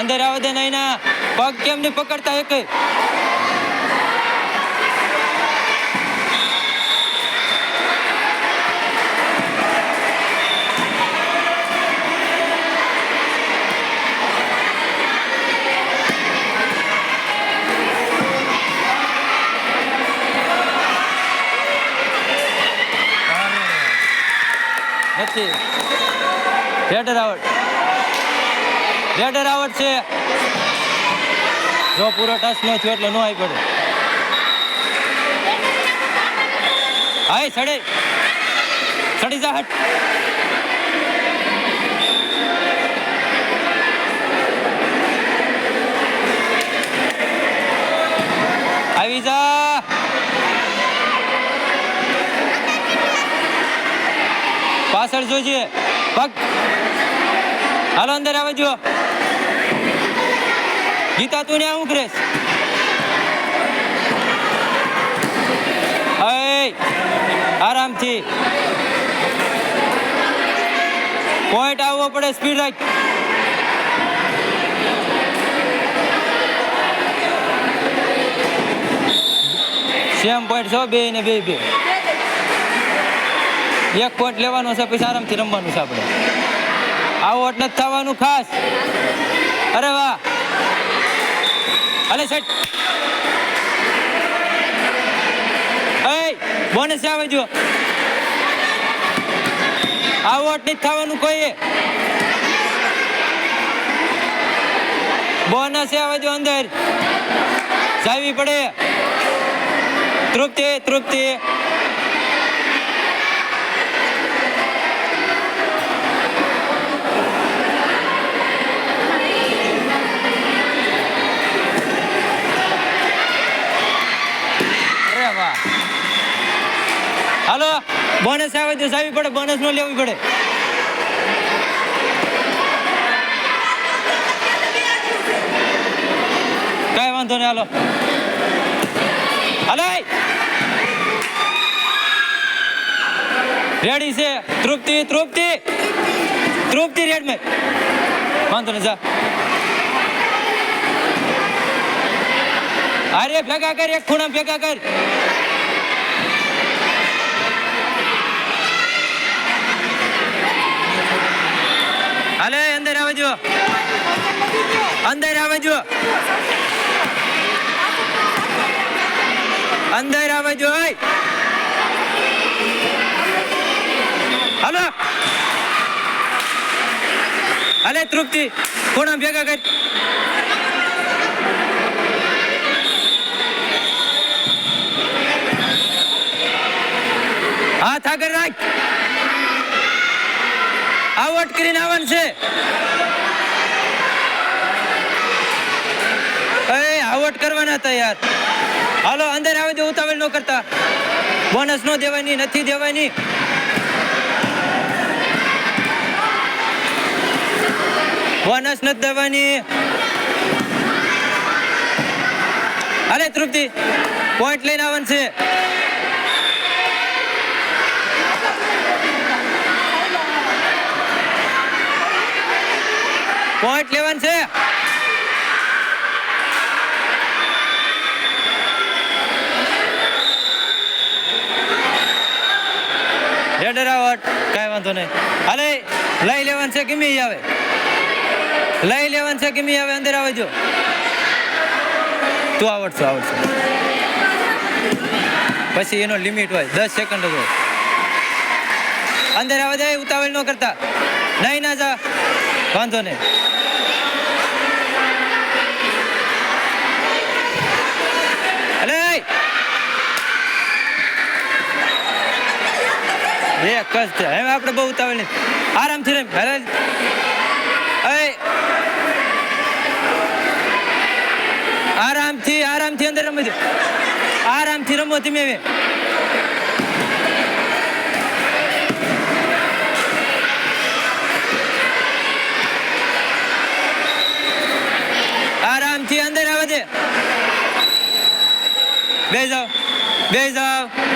અંદર આવે દે નહીં પગ કેમ નહીં પકડતા એક? નથી. રેડર આવડ. રેડર આવડ છે. જો પૂરો ટચ ન થયો એટલે નો આવી પડે. હાય, સડે. સડી જા હટ. આવી જા. પાછળ જોજે. પગ. હાલો, અંદર આવે, જુઓ. ગીતા, તું ને શું કરેશ હે આરામથી. પોઈન્ટ આવવો પડે સ્પીડ રાખ. સેમ પોઈન્ટ છો, બે ને બે બે. એક પોઈન્ટ લેવાનો છે, પછી આરામથી રમવાનું છે આપણે. આવું એટલે નથી થવાનું ખાસ. અરે વાહ. અલે સેટ બોનસ આવે જો આવું એટલે નથી થવાનું કોઈ બોનસ આવે જો અંદર. જાવી પડે. તૃપ્તિ તૃપ્તિ. હાલો બોનસ આવે તો સાવી પડે બોનસ નો લેવી પડે. કઈ વાંધો નહીં, હાલો. હાલો રેડી છે? તૃપ્તિ તૃપ્તિ. તૃપ્તિ રેડ મેં વાંધો નહીં, જા. અરે, ભેગા કર, એક ખૂણા ભેગા કર. હાલે, અંદર આવે જો અંદર આવે જો અંદર આવે જો ઓય. હાલો. હાલે, તૃપ્તિ. કોણ ભેગા કર? હાથ આગળ રાખ. આવટ કરીને આવવાનું છે. આવટ કરવાના હતા યાર હાલો, અંદર આવે તો ઉતાવળ ન કરતા. બોનસ નો દેવાની, નથી દેવાની. બોનસ નથી દેવાની. અરે તૃપ્તિ. પોઈન્ટ લઈને આવવાનું છે. પોઈન્ટ લેવન છે ડરાવટ કાંઈ વાંધો નહીં. હાલે લઈ લેવાનું છે ગમી આવે. લઈ લેવાનું છે, કેમી આવે, અંદર આવે જો. તું આવડશું, આવડશે. પછી એનો લિમિટ હોય, દસ સેકન્ડ જ હોય. અંદર આવે જાય, ઉતાવળ ન કરતા. નહીં ના જા. વાંધો નહીં. એક જ છે. હવે આપણે બહુ ઉતાવળ નહીં. આરામથી રમ. ભલે એ! આરામથી આરામથી અંદર રમો છો આરામથી રમો તમે. હવે આરામથી અંદર